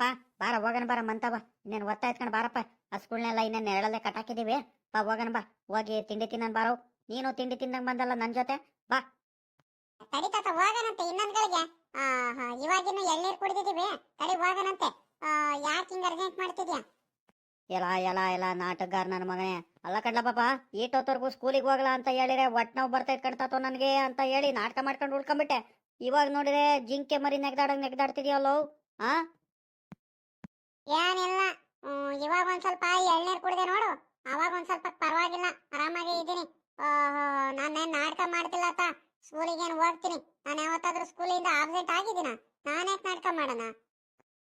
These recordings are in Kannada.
ಅಪ್ಪ ಬಾರ ಹೋಗಣ ಬಾರ ಮಂತವ ಇನ್ನೇನು ಒತ್ತ ಎತ್ಕೊಂಡು ಬಾರಪ್ಪ. ಆ ಸ್ಕೂಲ್ನೆಲ್ಲ ಇನ್ನೇನು ನೆರಳಲ್ಲೇ ಕಟ್ಟಾಕಿದೀವಿ. ಬಾ ಹೋಗನ್ ಬಾ. ಹೋಗಿ ತಿಂಡಿ ತಿನ್ನನ್ ಬಾರೋ. ನೀನು ತಿಂಡಿ ತಿಂದಂಗ್ ಬಂದಲ್ಲ ನನ್ ಜೊತೆ? ತಡಿ ತಾತ ಹೋಗನಂತೆ ಇನ್ನೊಂದ್ಗಳಿಗೆ. ಇವಾಗಿನ್ನು ಎಳ್ನೀರ್ ಕುಡಿದಿದೀವಿ. ತಡಿ ಹೋಗನಂತೆ ಯಾಕೆ ಹಿಂಗ್ ಅರ್ಜೆಂಟ್ ಮಾಡ್ತಿದ್ಯಾ? ಎಲ್ಲ ಎಲ್ಲ ಎಲ್ಲ ನಾಟಕಗಾರ ನನ್ನ ಮಗನೇ. ಅಲ್ಲ ಕಡ್ಲ ಪಾಪ ಈಟೊತ್ತವರೆಗೂ ಸ್ಕೂಲಿಗೆ ಹೋಗಲ್ಲ ಅಂತ ಹೇಳಿರೆ ಒಟ್ ನಾವು ಬರ್ತಾ ಕಣ್ತಾತೋ ನನಗೆ ಅಂತ ಹೇಳಿ ನಾಟಕ ಮಾಡ್ಕೊಂಡು ಉಳ್ಕೊಂಬಿಟ್ಟೆ. ಇವಾಗ ನೋಡಿದ್ರೆ ಜಿಂಕೆ ಮರಿ ನೆಗ್ದಾಡಂಗ್ ನೆಗ್ದಾಡ್ತಿದ್ಯಲ್ಲೋ ಆ? ಏನಿಲ್ಲ. ಇವಾಗ ಒಂದ್ ಸ್ವಲ್ಪ ಎಳ್ನೀರ್ ಕುಡಿದೆ ನೋಡು. ಅವಾಗ ಒಂದ್ ಸ್ವಲ್ಪ ಪರವಾಗಿಲ್ಲ. ಆರಾಮಾಗಿ ಇದೀನಿ ನಾನೇನ್ ನಾಟಕ ಮಾಡ್ತಿಲ್ಲ ಅತ್ತ. ಸ್ಕೂಲಿಗೆ ಏನ್ ಹೋಗ್ತೀನಿ. ನಾನು ಯಾವತ್ತಾದ್ರೂ ಸ್ಕೂಲಿಂದ ಆಬ್ಸೆಂಟ್ ಆಗಿದ್ದೀನ? ನಾನೇ ನಾಟಕ ಮಾಡೋಣ?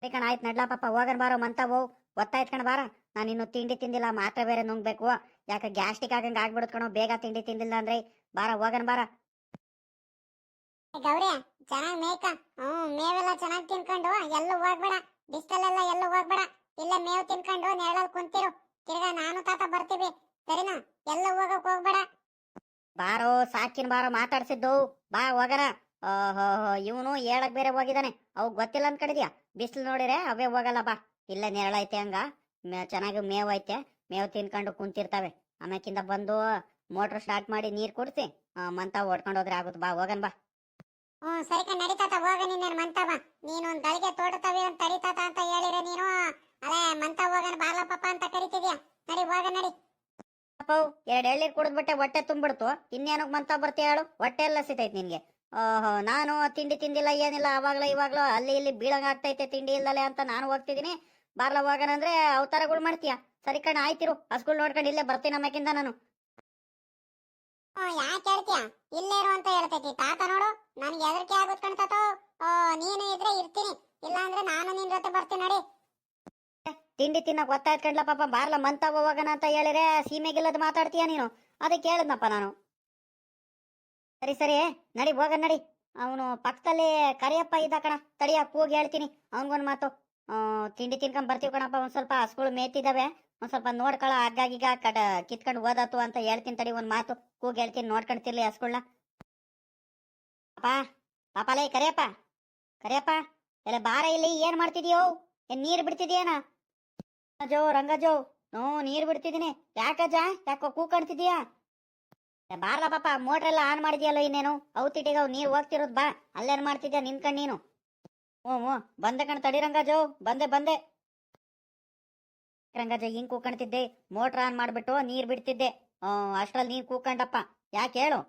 ಕಣ ಆಯ್ತು ನಡ್ಲಾ ಪಾಪ ಹೋಗನ್ ಬಾರೋ ಮಂತವು. ಒತ್ತಾಯ್ತು ಕಣ ಬಾರ. ನಾನು ಇನ್ನು ತಿಂಡಿ ತಿಂದಿಲ್ಲ ಮಾತ್ರ ಬೇರೆ ನುಂಗ್ಬೇಕು. ಯಾಕೆ ಗ್ಯಾಸ್ಟಿಕ್ ಆಗಂಗ್ ಆಗ್ಬಿಡುತ್ತೆ ಕಣೋ ಬೇಗ ತಿಂಡಿ ತಿಂದಿಲ್ಲ ಅಂದ್ರೆ. ಬಾರ ಹೋಗನ್ ಬಾರ. ಗೌರಿ ಚೆನ್ನಾಗ್ ಮೇಕ ಹ್ಮ್ ಮೇವೆಲ್ಲ ಚೆನ್ನಾಗಿ ತಿನ್ಕೊಂಡು ಎಲ್ಲೂ ಹೋಗ್ಬೇಡ. ಬಿಸ್ತಲೆಲ್ಲ ಎಲ್ಲೂ ಹೋಗ್ಬೇಡ. ಇಲ್ಲೇ ಮೇವು ತಿನ್ಕೊಂಡು ನೆರಳಲ್ಲಿ ಕುಂತಿರು. ತಿರ್ಗಾ ನಾನು ತಾತ ಬರ್ತೀವಿ. ಸರಿನಾ? ಎಲ್ಲ ಹೋಗಕ್ ಹೋಗ್ಬೇಡ. ಬಾರೋ, ಸಾಕಿನ ಬಾರೋ ಮಾತಾಡ್ಸಿದ್ದು. ಬಾ ಹೋಗರ ಓಹೋ, ಇವನು ಹೇಳಕ್ ಬೇರೆ ಹೋಗಿದಾನೆ. ಅವು ಗೊತ್ತಿಲ್ಲ ಅನ್ಕೊಂಡಿದ್ಯಾ? ಬಿಸಿಲು ನೋಡಿರೆ ಅವೇ ಹೋಗಲ್ಲ ಬಾ. ಇಲ್ಲೇ ನೆರಳೈತೆ ಹಂಗ. ಚೆನ್ನಾಗಿ ಮೇವ್ ಐತೆ. ಮೇವು ತಿನ್ಕೊಂಡು ಕುಂತಿರ್ತಾವೆ. ಆಮ್ಯಾಕಿಂದ ಬಂದು ಮೋಟ್ರ್ ಸ್ಟಾರ್ಟ್ ಮಾಡಿ ನೀರ್ ಕುಡ್ಸಿ ಮಂತ ಓಡ್ಕೊಂಡು ಹೋದ್ರೆ ಆಗುತ್ತೆ ಬಾ, ಹೋಗನ್ ಬಾ. ಹ್ಮ್ ಸರಿ ಕಣ್ ನಡೀತಾತ ಹೋಗ ನಿನ್ನೇನು ಮಂತವ ನೀನು ಒಂದ್ ಗಳಿಗೆ ತೋಟತವೆ ಅಂತ ತಡಿತಾತ ಅಂತ ಹೇಳಿರ ನೀನು. ಅದೇ, ಮಂತ ಹೋಗನ ಬಾರ್ಲಪ್ಪ ಅಂತ ಕರಿತಿದ್ಯಾ? ನಡಿ, ಹೋಗ, ನಡಿ. ಅಪ್ಪು, ಎರಡ್ ಕುಡಿದ್ ಕುಡಿದ್ಬಿಟ್ಟೆ ಹೊಟ್ಟೆ ತುಂಬಿಡ್ತು. ಇನ್ನೇನು ಮಂತ ಬರ್ತೀಯ ಹೇಳು? ಹೊಟ್ಟೆ ಎಲ್ಲ ಸಿತೈತೆ ನಿನ್ಗೆ. ಓಹೋ, ನಾನು ತಿಂಡಿ ತಿಂದಿಲ್ಲ, ಏನಿಲ್ಲ ಅವಾಗ್ಲೂ ಇವಾಗ್ಲೂ, ಅಲ್ಲಿ ಇಲ್ಲಿ ಬೀಳಂಗ ಆಗ್ತೈತೆ, ತಿಂಡಿ ಇಲ್ಲಲೇ ಅಂತ ನಾನು ಹೋಗ್ತಿದೀನಿ ಬಾರ್ಲ ಹೋಗನಂದ್ರೆ ಅವತಾರಗಳು ಮಾಡ್ತೀಯ? ಸರಿ ಕಣ, ಆಯ್ತಿರು. ಹಸ್ಗಳು ನೋಡ್ಕೊಂಡು ಇಲ್ಲೇ ಬರ್ತೀನಿ ಅಮ್ಮಕ್ಕಿಂತ ನಾನು. ಯಾಕೆ ಹೇಳ್ತೀಯ? ಇಲ್ಲೇ ಇರು ಅಂತ ಹೇಳ್ತೈತಿ. ತಾತ ನೋಡು, ನನ್ಗೆ ಹೆದರಿಕೆ ಆಗುತ್ತೆ ಕಣ್ತಾತೋ ನೀನು ಇದ್ರೆ ಇರ್ತೀನಿ. ಇಲ್ಲ ಅಂದ್ರೆ ನಾನು ನಿನ್ ಜೊತೆ ಬರ್ತೀನಿ ನೋಡಿ. ತಿಂಡಿ ತಿನ್ನಕ್ ಗೊತ್ತಾಯ್ತು ಕಣ್ಲ ಪಾಪ, ಬಾರ್ಲ ಮಂತ ಹೋಗೋಣ ಅಂತ ಹೇಳಿದ್ರೆ ಸೀಮೆಗಿಲ್ಲದ ಮಾತಾಡ್ತೀಯ ನೀನು? ಅದಕ್ಕೆ ಹೇಳದ್ನಪ್ಪ ನಾನು. ಸರಿ ಸರಿ, ನಡಿ ಹೋಗ ನಡಿ. ಅವನು ಪಕ್ಕದಲ್ಲಿ ಕರಿಯಪ್ಪ ಇದ್ದ ಕಣ. ತಡಿಯ ಕೂಗಿ ಹೇಳ್ತೀನಿ. ಅವನ್ಗೊಂದ್ ಮಾತು. ತಿಂಡಿ ತಿನ್ಕೊಂಡ್ ಬರ್ತೀವಿ ಕಣಪ್ಪ, ಒಂದ್ ಸ್ವಲ್ಪ ಹಸ್ಗಳು ಮೇಯ್ತಿದಾವೆ. ಒಂದ್ ಸ್ವಲ್ಪ ನೋಡ್ಕೊಳ ಹಗ್ಗಾಗಿಗ ಕಡ ಕಿತ್ಕೊಂಡು ಓದತ್ತು ಅಂತ ಹೇಳ್ತೀನಿ ತಡಿ, ಒಂದ್ ಮಾತು ಕೂಗಿ ಹೇಳ್ತೀನಿ ನೋಡ್ಕೊಂಡ್ತಿರ್ಲಿ ಹಸ್ಕೊಳ್ಳ ಪಾಪ ಪಾಪಲೇ ಕರಿಯಪ್ಪ ಕರಿಯಪ್ಪ, ಎಲ್ಲ ಬಾರ ಇಲ್ಲಿ, ಏನ್ ಮಾಡ್ತಿದ್ಯೋ? ಏನ್ ನೀರ್ ಬಿಡ್ತಿದ್ಯಾನ? ಜೋ ರಂಗಜೋ, ನೋ, ನೀರ್ ಬಿಡ್ತಿದೀನಿ. ಯಾಕಜ್ಜ ಯಾಕೋ ಕೂಕಣ್ತಿದ್ಯಾ ಬಾರ್ಲ ಪಾಪ ಮೋಟ್ರ್ ಎಲ್ಲ ಆನ್ ಮಾಡಿದ್ಯಲ್ಲ ಇನ್ನೇನು? ಔತಿಟಿಗೆ ಅವ್ ನೀರ್ ಹೋಗ್ತಿರೋದ್ ಬಾ, ಅಲ್ಲೇನ್ ಮಾಡ್ತಿದ್ಯಾ ನಿನ್ಕಂಡ್ ನೀನು ಹ್ಞೂ ಹ್ಞೂ ಬಂದೆ ಕಣ್ ತಡಿ ರಂಗಜೋ, ಬಂದೆ ಬಂದೆ. ರಂಗಜ ಹಿಂಗ್ ಕೂಕಣ್ತಿದ್ದೆ, ಮೋಟರ್ ಆನ್ ಮಾಡ್ಬಿಟ್ಟು ನೀರ್ ಬಿಡ್ತಿದ್ದೆ. ಅಷ್ಟ್ರಲ್ಲಿ ನೀರ್ ಕೂಕಂಡಪ್ಪ. ಯಾಕೆ ಹೇಳು?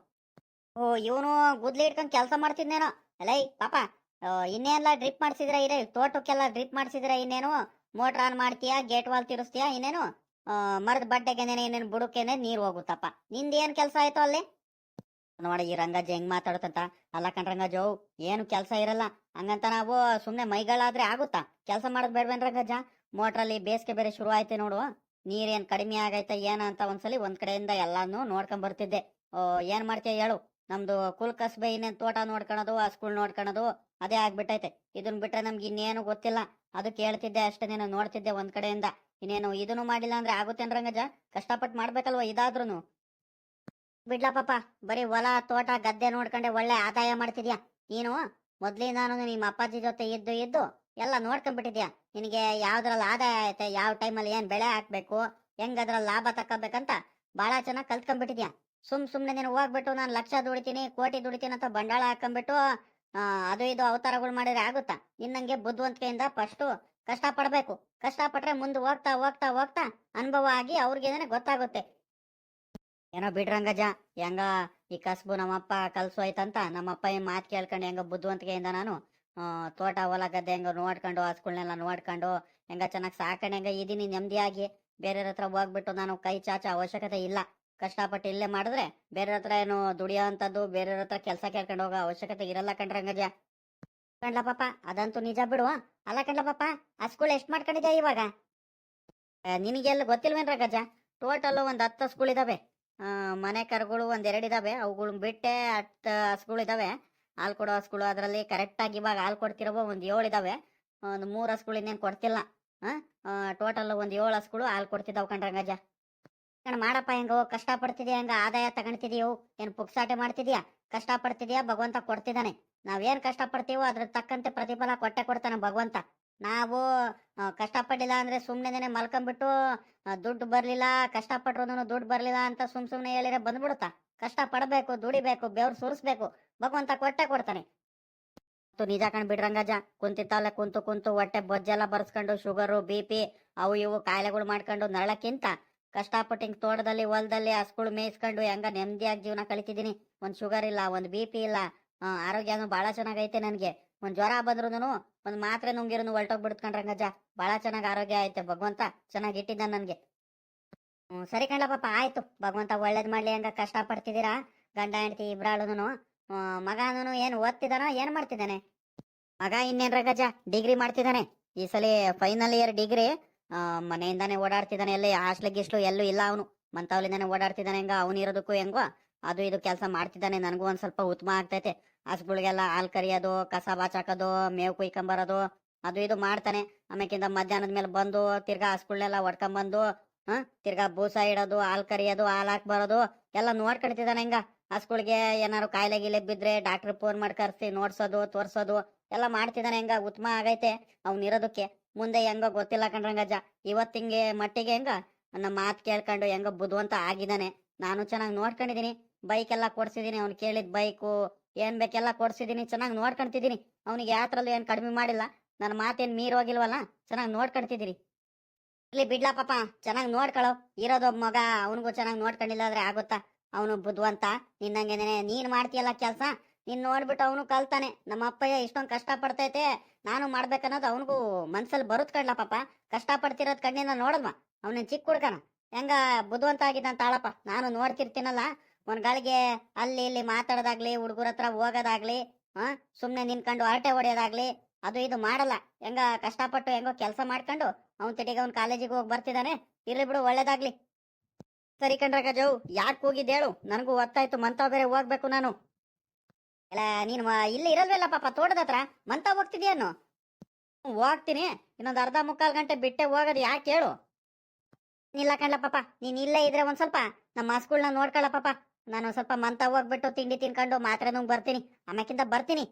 ಓ, ಇವನು ಗುದ್ಲಿ ಇಟ್ಕೊಂಡ್ ಕೆಲಸ ಮಾಡ್ತಿದ್ನೇನೋ. ಅಲೈ ಪಾಪ ಇನ್ನೇನೆಲ್ಲ ಡ್ರಿಪ್ ಮಾಡ್ಸಿದ್ರ ಇರೇ, ತೋಟಕ್ಕೆಲ್ಲ ಡ್ರಿಪ್ ಮಾಡ್ಸಿದ್ರ ಇನ್ನೇನು? ಮೋಟರ್ ಆನ್ ಮಾಡ್ತೀಯಾ, ಗೇಟ್ ವಾಲ್ ತಿರುಸ್ತೀಯಾ ಇನ್ನೇನು? ಮರದ ಬಡ್ಡೆಗೆನೆ ಇನ್ನೇನು ಬುಡಕ್ಕೇನೆ ನೀರ್ ಹೋಗುತ್ತಪ್ಪ. ನಿಂದೇನ್ ಕೆಲಸ ಆಯ್ತು ಅಲ್ಲಿ? ನೋಡಿ, ಈ ರಂಗಜ್ಜ ಹೆಂಗ್ ಮಾತಾಡುತ್ತಂತ ಅಲ್ಲ ಕಣ್ ರಂಗಜ್ಜ ಏನು ಕೆಲಸ ಇರಲ್ಲ. ಹಂಗಂತ ನಾವು ಸುಮ್ನೆ ಮೈಗಳಾದ್ರೆ ಆಗುತ್ತಾ? ಕೆಲಸ ಮಾಡೋದ್ ಬೇಡವೇನ್ ರಂಗಜ್ಜ? ಮೋಟ್ರಲ್ಲಿ ಬೇಸಿಗೆ ಬೇರೆ ಶುರು ಆಯ್ತು ನೋಡು. ನೀರೇನ್ ಕಡಿಮೆ ಆಗೈತೆ, ಏನ ಅಂತ ಒಂದ್ಸಲಿ ಒಂದ್ ಕಡೆಯಿಂದ ಎಲ್ಲಾನು ನೋಡ್ಕೊಂಡ್ ಬರ್ತಿದ್ದೆ. ಓ, ಏನ್ ಮಾಡ್ತೀಯ ಹೇಳು. ನಮ್ದು ಕುಲ್ ಕಸ್ಬೆ ಇನ್ನೇನ್ ತೋಟ ನೋಡ್ಕೊಳೋದು ಆ ಸ್ಕೂಲ್ ನೋಡ್ಕೊಳೋದು ಅದೇ ಆಗ್ಬಿಟ್ಟೈತೆ. ಇದನ್ ಬಿಟ್ರೆ ನಮ್ಗೆ ಇನ್ನೇನು ಗೊತ್ತಿಲ್ಲ. ಅದು ಕೇಳ್ತಿದ್ದೆ ಅಷ್ಟೇ ನೀನು ನೋಡ್ತಿದ್ದೆ ಒಂದ್ ಕಡೆಯಿಂದ. ಇನ್ನೇನು ಇದನ್ನು ಮಾಡಿಲ್ಲ ಅಂದ್ರೆ ಆಗುತ್ತೇನ್ ರಂಗಜ? ಕಷ್ಟಪಟ್ಟು ಮಾಡ್ಬೇಕಲ್ವ ಇದಾದ್ರೂನು? ಬಿಡ್ಲಾ ಪಾಪ, ಬರೀ ಹೊಲ, ತೋಟ, ಗದ್ದೆ ನೋಡ್ಕೊಂಡೆ ಒಳ್ಳೆ ಆದಾಯ ಮಾಡ್ತಿದ್ಯಾ? ನೀನು ಮೊದ್ಲಿಂದಾನು ನಿಮ್ಮ ಅಪ್ಪಾಜಿ ಜೊತೆ ಇದ್ದು ಇದ್ದು ಎಲ್ಲ ನೋಡ್ಕೊಂಡ್ಬಿಟ್ಟಿದ್ಯಾ ನಿನಗೆ ಯಾವ್ದ್ರಲ್ಲಿ ಆದಾಯ ಐತೆ, ಯಾವ ಟೈಮಲ್ಲಿ ಏನ್ ಬೆಳೆ ಹಾಕ್ಬೇಕು ಹೆಂಗ್ ಅದ್ರಲ್ಲಿ ಲಾಭ ತಕ್ಕಬೇಕಂತ ಬಹಳ ಚೆನ್ನಾಗಿ ಕಲ್ತ್ಕೊಂಡ್ಬಿಟ್ಟಿದ್ಯಾ ಸುಮ್ ಸುಮ್ನೆ ನೀನು ಹೋಗ್ಬಿಟ್ಟು ನಾನು ಲಕ್ಷ ದುಡಿತೀನಿ, ಕೋಟಿ ದುಡಿತೀನಿ ಅಂತ ಬಂಡವಾಳ ಹಾಕೊಂಡ್ಬಿಟ್ಟು ಅದು ಇದು ಅವತಾರಗಳು ಮಾಡಿದ್ರೆ ಆಗುತ್ತಾ? ಇನ್ನಂಗೆ ಬುದ್ಧಿವಂತಿಕೆಯಿಂದ ಫಸ್ಟು ಕಷ್ಟ ಪಡ್ಬೇಕು ಕಷ್ಟ ಪಟ್ರೆ ಮುಂದೆ ಹೋಗ್ತಾ ಹೋಗ್ತಾ ಹೋಗ್ತಾ ಅನುಭವ ಆಗಿ ಅವ್ರಿಗೇನೆ ಗೊತ್ತಾಗುತ್ತೆ. ಏನೋ ಬಿಡ್ರಂಗಜ ಹೆಂಗ ಈ ಕಸ್ಬು ನಮ್ಮಪ್ಪ ಕಲ್ಸೋಯ್ತಂತ ನಮ್ಮಪ್ಪ ಏನ್ ಮಾತು ಕೇಳ್ಕೊಂಡು ಹೆಂಗ ಬುದ್ಧಿವಂತಿಕೆಯಿಂದ ನಾನು ತೋಟ ಹೊಲ ಗದ್ದೆ ಹೆಂಗ ನೋಡ್ಕೊಂಡು ಹಸುಗಳನ್ನೆಲ್ಲ ನೋಡ್ಕೊಂಡು ಹೆಂಗ ಚೆನ್ನಾಗಿ ಸಾಕಣೆ ಹೆಂಗ ಇದೀನಿ ನೆಮ್ಮದಿಯಾಗಿ. ಬೇರೆಯವ್ರ ಹತ್ರ ಹೋಗ್ಬಿಟ್ಟು ನಾನು ಕೈ ಚಾಚೋ ಅವಶ್ಯಕತೆ ಇಲ್ಲ. ಕಷ್ಟಪಟ್ಟು ಇಲ್ಲೇ ಮಾಡಿದ್ರೆ ಬೇರೆ ಹತ್ರ ಏನು ದುಡಿಯೋ ಅಂತದ್ದು ಬೇರೆಯವ್ರ ಹತ್ರ ಕೆಲಸ ಕೇಳ್ಕೊಂಡು ಹೋಗೋ ಅವಶ್ಯಕತೆ ಇರಲ್ಲ ಕಣ್ರಂಗಜ ಕಂಡ್ಲ ಪಾಪ ಅದಂತೂ ನಿಜ ಬಿಡು. ಅಲ್ಲ ಕಂಡ್ಲ ಪಾಪ ಆ ಎಷ್ಟು ಮಾಡ್ಕೊಂಡಿದ್ಯಾ ಇವಾಗ? ನಿನಗೆಲ್ಲ ಗೊತ್ತಿಲ್ವೇನ್ರ ಗಜ? ಟೋಟಲ್ ಒಂದ್ ಹತ್ತು ಆ, ಮನೆ ಕರುಗಳು ಒಂದ್ ಎರಡ್ ಇದಾವೆ. ಅವುಗಳು ಬಿಟ್ಟೆ ಹತ್ತು ಹಸ್ಗಳು ಇದಾವೆ. ಹಾಲು ಕೊಡೋ ಹಸುಗಳು ಅದರಲ್ಲಿ ಕರೆಕ್ಟಾಗಿ ಇವಾಗ ಹಾಲು ಕೊಡ್ತಿರೋ ಒಂದು ಏಳು ಇದಾವೆ. ಒಂದು ಮೂರು ಹಸುಗಳು ಇನ್ನೇನು ಕೊಡ್ತಿಲ್ಲ. ಟೋಟಲ್ ಒಂದು ಏಳು ಹಸುಗಳು ಹಾಲು ಕೊಡ್ತಿದ್ದಾವೆ ಕಣ್ರಂಗಜ ಕಣ ಮಾಡಪ್ಪ ಹೆಂಗೋ ಕಷ್ಟ ಪಡ್ತಿದ್ಯಾ ಹೆಂಗ? ಆದಾಯ ತಗೊಂತಿದ್ಯೋ ಏನ್ ಪುಕ್ಸಾಟೆ ಮಾಡ್ತಿದ್ಯಾ? ಕಷ್ಟ ಪಡ್ತಿದ್ಯಾ ಭಗವಂತ ಕೊಡ್ತಿದ್ದಾನೆ ನಾವೇನ್ ಕಷ್ಟ ಪಡ್ತೀವೋ ಅದ್ರ ತಕ್ಕಂತೆ ಪ್ರತಿಫಲ ಕೊಟ್ಟೆ ಕೊಡ್ತಾನೆ ಭಗವಂತ. ನಾವು ಕಷ್ಟಪಡಲಿಲ್ಲ ಕಷ್ಟಪಟ್ಟಿಲ್ಲ ಅಂದ್ರೆ ಸುಮ್ಮನೆ ಮಲ್ಕೊಂಡ್ಬಿಟ್ಟು ಆ, ದುಡ್ಡು ಬರ್ಲಿಲ್ಲ ಕಷ್ಟಪಟ್ರು ದುಡ್ಡು ಬರ್ಲಿಲ್ಲ ಅಂತ ಸುಮ್ ಸುಮ್ನೆ ಹೇಳಿದ್ರೆ ಬಂದ್ಬಿಡುತ್ತಾ? ಕಷ್ಟ ಪಡಬೇಕು ದುಡಿಬೇಕು, ಬೆವ್ರು ಸುರಿಸ್ಬೇಕು. ಭಗವಂತ ಕೊಟ್ಟೆ ಕೊಡ್ತಾನೆ. ಮತ್ತು ನಿಜ ಕಣ್ ಬಿಡ್ರಂಗಜ ಕುಂತಿತ್ತಲ್ಲ ಕುಂತು ಕುಂತು ಹೊಟ್ಟೆ ಬೊಜ್ಜೆಲ್ಲ ಬರ್ಸ್ಕೊಂಡು ಶುಗರು ಬಿ ಪಿ ಅವು ಇವು ಕಾಯಿಲೆಗಳು ಮಾಡ್ಕೊಂಡು ನರಳಕ್ಕಿಂತ ಕಷ್ಟಪಟ್ಟು ಹಿಂಗೆ ತೋಟದಲ್ಲಿ, ಹೊಲದಲ್ಲಿ ಹಸ್ಗಳು ಮೇಯಿಸ್ಕೊಂಡು ಹೆಂಗ ನೆಮ್ಮದಿಯಾಗಿ ಜೀವನ ಕಳಿತಿದ್ದೀನಿ. ಒಂದು ಶುಗರ್ ಇಲ್ಲ, ಒಂದು ಬಿ ಪಿ ಇಲ್ಲ ಆರೋಗ್ಯನೂ ಭಾಳ ಚೆನ್ನಾಗೈತೆ ನನಗೆ. ಒಂದು ಜ್ವರ ಬಂದ್ರೂ ಒಂದು ಮಾತ್ರೆ ನುಂಗಿರೋನು ಬಿಡ್ಕೊಂಡ್ರಂಗಜ್ಜಾ ಭಾಳ ಚೆನ್ನಾಗಿ ಆರೋಗ್ಯ ಐತೆ. ಭಗವಂತ ಚೆನ್ನಾಗಿ ಇಟ್ಟಿದ್ದ ನನ್ಗೆ. ಸರಿ ಕಣ್ಲ ಪಾಪ, ಆಯ್ತು. ಭಗವಂತ ಒಳ್ಳೇದ್ ಮಾಡ್ಲಿ ಹಂಗ ಕಷ್ಟ ಪಡ್ತಿದ್ದೀರಾ? ಗಂಡ, ಹೆಂಡತಿ ಇಬ್ರಾಳುನು ಮಗನೂ ಏನ್ ಓದ್ತಿದಾನ, ಏನ್ ಮಾಡ್ತಿದ್ದಾನೆ ಮಗ ಇನ್ನೇನ್ ರಗಜ ಡಿಗ್ರಿ ಮಾಡ್ತಿದ್ದಾನೆ ಈ ಸಲ ಫೈನಲ್ ಇಯರ್ ಡಿಗ್ರಿ ಮನೆಯಿಂದಾನೆ ಓಡಾಡ್ತಿದ್ದಾನೆ ಎಲ್ಲಿ ಹಾಸ್ಟ್ಲ್ ಗಿಸ್ಲು ಎಲ್ಲೂ ಇಲ್ಲ ಅವನು. ಮಂತವಲಿಂದಾನೆ ಓಡಾಡ್ತಿದ್ದಾನೆ ಹೆಂಗ, ಅವನು ಇರೋದಕ್ಕೂ ಹೆಂಗೋ, ಅದು ಇದು ಕೆಲಸ ಮಾಡ್ತಿದ್ದಾನೆ ನನಗೂ ಒಂದ್ ಸ್ವಲ್ಪ ಉತ್ತಮ ಆಗ್ತೈತೆ. ಹಸುಗಳಿಗೆಲ್ಲ ಹಾಲ್ ಕರಿಯೋದು, ಕಸ ಬಾಚಾಕೋದು ಮೇವು ಕುಯ್ಕೊಂಬರೋದು, ಅದು ಇದು ಮಾಡ್ತಾನೆ. ಆಮೇಕಿಂದ ಮಧ್ಯಾಹ್ನದ ಮೇಲೆ ಬಂದು, ತಿರ್ಗಾ ಹಸುಗಳನ್ನೆಲ್ಲ ಹೊಡ್ಕೊಂಬಂದು ಹ? ತಿರ್ಗಾ ಬೂಸ ಇಡೋದು, ಹಾಲ್ ಕರಿಯೋದು, ಹಾಲ್ ಹಾಕ್ಬಾರದು ಬರೋದು, ಎಲ್ಲ ನೋಡ್ಕೊಳ್ತಿದ್ದಾನೆ ಹೆಂಗ. ಹಸ್ಗಳಿಗೆ ಏನಾರು ಕಾಯಿಲೆ ಗಿಲೆ ಬಿದ್ರೆ ಡಾಕ್ಟರ್ ಫೋನ್ ಮಾಡಿ ಕರ್ಸಿ, ನೋಡ್ಸೋದು, ತೋರ್ಸೋದು, ಎಲ್ಲ ಮಾಡ್ತಿದ್ದಾನೆ ಹೆಂಗ. ಉತ್ತಮ ಆಗೈತೆ ಅವ್ನ್ ಇರೋದಕ್ಕೆ. ಮುಂದೆ ಹೆಂಗೋ ಗೊತ್ತಿಲ್ಲ ಕಣ್ರಂಗಜ್ಜ. ಇವತ್ತಿಂಗೆ ಮಟ್ಟಿಗೆ ಹೆಂಗ? ನಮ್ಮ ಮಾತು ಕೇಳ್ಕೊಂಡು ಹೆಂಗೋ ಬುದ್ಧವಂತ ಆಗಿದ್ದಾನೆ. ನಾನು ಚೆನ್ನಾಗಿ ನೋಡ್ಕೊಂಡಿದ್ದೀನಿ. ಬೈಕ್ ಎಲ್ಲ ಕೊಡ್ಸಿದೀನಿ ಅವ್ನು ಕೇಳಿದ ಬೈಕು ಏನ್ ಬೇಕೆಲ್ಲ ಕೊಡ್ಸಿದೀನಿ ಚೆನ್ನಾಗಿ ನೋಡ್ಕೊಂತಿದೀನಿ ಅವ್ನಿಗೆ ಯಾತ್ರಲ್ಲೂ ಏನು ಕಡಿಮೆ ಮಾಡಿಲ್ಲ. ನನ್ನ ಮಾತೇನು ಮೀರೋಗಿಲ್ವಲ್ಲ? ಚೆನ್ನಾಗಿ ನೋಡ್ಕೊಂತಿದೀನಿ ಇಲ್ಲಿ ಬಿಡ್ಲಾ ಪಾಪ, ಚೆನ್ನಾಗಿ ನೋಡ್ಕೊಳ್ಳೋ ಇರೋದು ಒಬ್ಬ ಮಗ ಅವನಿಗೂ ಚೆನ್ನಾಗಿ ನೋಡ್ಕೊಂಡಿಲ್ಲ ಅಂದ್ರೆ ಆಗುತ್ತಾ? ಅವನು ಬುದ್ಧವಂತ ನಿನ್ನಂಗೆನೆ ನೀನ್ ಮಾಡ್ತೀಯಲ್ಲ ಕೆಲಸ? ನೀನ್ ನೋಡ್ಬಿಟ್ಟು ಅವನು ಕಲ್ತಾನೆ. ನಮ್ಮ ಅಪ್ಪಯ್ಯ ಇಷ್ಟೊಂದು ಕಷ್ಟ ಪಡ್ತೈತೆ ನಾನು ಮಾಡ್ಬೇಕನ್ನೋದು ಅವನಿಗೂ ಮನ್ಸಲ್ಲಿ ಬರುತ್ ಕಣ್ಲ ಪಾಪ. ಕಷ್ಟ ಪಡ್ತಿರೋದ್ ಕಣ್ಣಿಂದ ನೋಡಲ್ವಾ ಅವನ ಚಿಕ್ಕ ಹುಡ್ಕನ ಹೆಂಗ ಬುದ್ಧವಂತ ಆಗಿದ್ದಂತ ಆಳಪ್ಪ ನಾನು ನೋಡ್ತಿರ್ತೀನಲ್ಲ. ಒಂದ್ ಗಳಿಗೆ ಅಲ್ಲಿ ಇಲ್ಲಿ ಮಾತಾಡೋದಾಗ್ಲಿ, ಹುಡುಗರ ಹತ್ರ ಹೋಗೋದಾಗ್ಲಿ ಹಾ ಸುಮ್ನೆ ನಿನ್ಕೊಂಡು ಹರಟೆ ಹೊಡೆಯೋದಾಗ್ಲಿ ಅದು ಇದು ಮಾಡಲ್ಲ. ಹೆಂಗ ಕಷ್ಟಪಟ್ಟು ಹೆಂಗೋ ಕೆಲಸ ಮಾಡ್ಕೊಂಡು ಅವ್ನ ತಿಟಿಗೆ ಅವ್ನ ಕಾಲೇಜಿಗೆ ಹೋಗಿ ಬರ್ತಿದ್ದಾನೆ ಇರ್ಲಿ ಬಿಡು, ಒಳ್ಳೇದಾಗ್ಲಿ. ಸರಿ ಕಂಡ್ರ ಜೌ, ಯಾಕೆ ಹೋಗಿದ್ದು ಹೇಳು. ನನಗೂ ಗೊತ್ತಾಯ್ತು ಮಂತಾವ್ ಬೇರೆ ಹೋಗ್ಬೇಕು ನಾನು. ಇಲ್ಲ ನೀನು ಇಲ್ಲಿ ಇರಲ್ವಲ್ಲ ಪಾಪ, ತೋಟದ ಹತ್ರ? ಮಂತಾವ್ ಹೋಗ್ತಿದ್ಯಾನು ಹೋಗ್ತೀನಿ. ಇನ್ನೊಂದು ಅರ್ಧ ಮುಕ್ಕಾಲು ಗಂಟೆ ಬಿಟ್ಟೆ ಹೋಗೋದು ಯಾಕೆ ಹೇಳು? ಇಲ್ಲ ಕಣ್ಲ ಪಾಪ, ನೀನ್ ಇಲ್ಲೇ ಇದ್ರೆ ಒಂದ್ ಸ್ವಲ್ಪ ನಮ್ಮ ಹಸ್ಗಳ್ನ ನೋಡ್ಕೊಳ್ಳ ಪಾಪ. ನಾನು ಸ್ವಲ್ಪ ಮಂತ ಹೋಗ್ಬಿಟ್ಟು ತಿಂಡಿ ತಿನ್ಕೊಂಡು ಮಾತ್ರ ಬರ್ತೀನಿ. ಆಮ್ಯಾಕಿಂದ ಬರ್ತೀನಿ.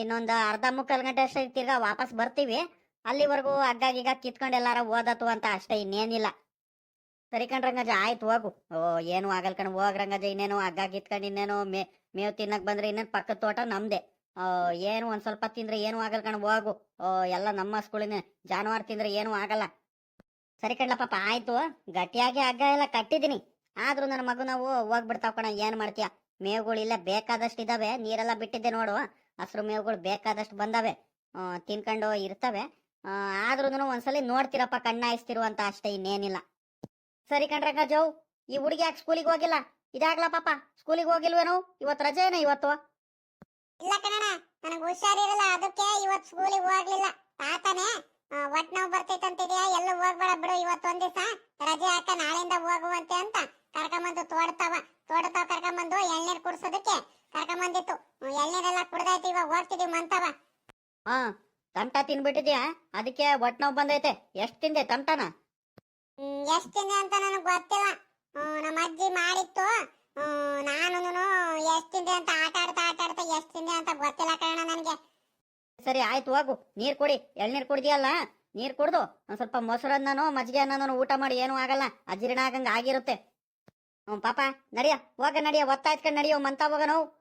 ಇನ್ನೊಂದು ಅರ್ಧ ಮುಕ್ಕಾಲು ಗಂಟೆ ಅಷ್ಟೇ ತಿರ್ಗಾ ವಾಪಸ್ ಬರ್ತೀವಿ. ಅಲ್ಲಿವರೆಗೂ ಹಗ್ಗ ಗಿಗ್ಗ ಕಿತ್ಕೊಂಡು ಎಲ್ಲಾರ ಓದತ್ತು ಅಂತ ಅಷ್ಟೇ ಇನ್ನೇನಿಲ್ಲ. ಸರಿ ಕಣ್ರಂಗಜ ಆಯ್ತು ಹೋಗು. ಓ, ಏನು ಆಗಲ್ ಕಣ್ ಹೋಗ್ರಂಗಜ ಇನ್ನೇನು ಹಗ್ಗ ಕಿತ್ಕೊಂಡು ಇನ್ನೇನು ಮೇ, ಮೇವು ತಿನ್ನಕ್ ಬಂದ್ರೆ ಇನ್ನೇನು ಪಕ್ಕದ ತೋಟ ನಮ್ದೆ. ಏನು ಒಂದ್ ಸ್ವಲ್ಪ ತಿಂದ್ರೆ ಏನು ಆಗಲ್ ಕಣ್, ಹೋಗು. ಓ, ಎಲ್ಲ ನಮ್ಮ ಸ್ಕೂಲಿನ ಜಾನುವಾರು ತಿಂದ್ರೆ ಏನು ಆಗಲ್ಲ. ಸರಿ ಕಣ್ಲ ಪಾಪ, ಆಯ್ತು. ಗಟ್ಟಿಯಾಗಿ ಹಗ್ಗ ಎಲ್ಲ ಕಟ್ಟಿದೀನಿ ಆದ್ರೂ ನನ್ನ ಮಗು ನಾವು ಹೋಗ್ಬಿಡ್ತಾವ್ ಕಣ, ಏನ್ ಮಾಡ್ತೀಯ? ಮೇವುಗಳು ಇಲ್ಲ ಬೇಕಾದಷ್ಟು ಇದಾವೆ, ನೀರೆಲ್ಲ ಬಿಟ್ಟಿದ್ದೆ ನೋಡು. ಹಸ್ರು ಮೇವುಗಳು ಬೇಕಾದಷ್ಟು ಬಂದಾವೆ. ತಿನ್ಕೊಂಡು ಇರ್ತವೆ. ಆದ್ರೂ ಒಂದ್ಸಲಿ ನೋಡ್ತಿರಪ್ಪ ಕಣ್ಣಾಯಿಸ್ತಿರುವಂತ ಅಷ್ಟೇ ಇನ್ನೇನಿಲ್ಲ. ಸರಿ ಕಣ್ರಕ್ಕ ಜೌ ಈ ಹುಡುಗಿ ಯಾಕೆ ಸ್ಕೂಲಿಗೆ ಹೋಗಿಲ್ಲ? ಇದಾಗ್ಲಾ ಪಾಪ ಸ್ಕೂಲಿಗೆ ಹೋಗಿಲ್ವೇನು? ಇವತ್ತು ರಜೆ ಏನ ಇವತ್ತು? ಇಲ್ಲ ಕಣಣ್ಣ, ನನಗೆ ಹುಷಾರಿರಲ್ಲ, ಅದಕ್ಕೆ ಇವತ್ತು ಸ್ಕೂಲಿಗೆ ಹೋಗ್ಲಿಲ್ಲ. ತಾತನೇ ಒಟ್ ನೋವು ಬರ್ತೈತಂತಿದ್ಯಾ? ಎಲ್ಲೂ ಹೋಗ್ಬೇಡ ಬಿಡು ಇವತ್ತು ಒಂದ್ ದಿವಸ. ರಜೆ ಹಾಕ ನಾಳೆಯಿಂದ ಹೋಗುವಂತೆ ಅಂತ ಕರ್ಕೊಂಬಂದು ತೋಡ್ತಾವ. ತೋಡ್ತಾವ ಕರ್ಕೊಂಬಂದು ಎಳ್ನೀರ್ ಕುಡ್ಸೋದಕ್ಕೆ. ಕರ್ಕೊಂಬಂದಿತ್ತು. ಬಂದಿತ್ತು ಎಳ್ನೀರೆಲ್ಲ ಕುಡ್ದಾಯ್ತು ಇವಾಗ ಓಡ್ತಿದೀವಿ ಮಂತವ. ಹಾ ತಂಟ ತಿನ್ಬಿಟ್ಟಿದ್ಯಾ? ಅದಕ್ಕೆ ಹೊಟ್ಟೆ ನೋವು ಬಂದೈತೆ. ಎಷ್ಟ್ ತಿಂದೆ ತಂಟನ? ಎಷ್ಟ್ ತಿಂದೆ ಅಂತ ನನಗೆ ಗೊತ್ತಿಲ್ಲ. ನಮ್ಮ ಅಜ್ಜಿ ಮಾಡಿತ್ತು. ನಾನು ಎಷ್ಟ್ ತಿಂದೆ ಅಂತ ಆಟ ಆಡ್ತಾ ಆಟ ಆಡ್ತಾ ಎಷ್ಟ್ ತಿಂದೆ ಅಂತ ಗೊತ್ತಿಲ್ಲ ಕಣ ನನಗೆ. ಸರಿ ಆಯ್ತು ಹೋಗು. ನೀರ್ ಕುಡಿ. ಎಳ್ನೀರ್ ಕುಡ್ದಿಯಲ್ಲ? ನೀರ್ ಕುಡ್ದು. ಒಂದ್ ಸ್ವಲ್ಪ ಮೊಸರನ್ನನೋ ಮಜ್ಜಿಗೆ ಅನ್ನನೋ ಊಟ ಮಾಡಿ ಏನೂ ಆಗಲ್ಲ. ಅಜೀರ್ಣ ಆಗಂಗ ಆಗಿರುತ್ತೆ. ಹ್ಞೂ ಪಾಪ ನಡಿಯ. ಹೋಗ ನಡಿಯ. ಒತ್ತಾಯ್ತ್ಕೊಂಡ್ ನಡಿಯೋ ಮಂತ ಹೋಗ ನಾವು.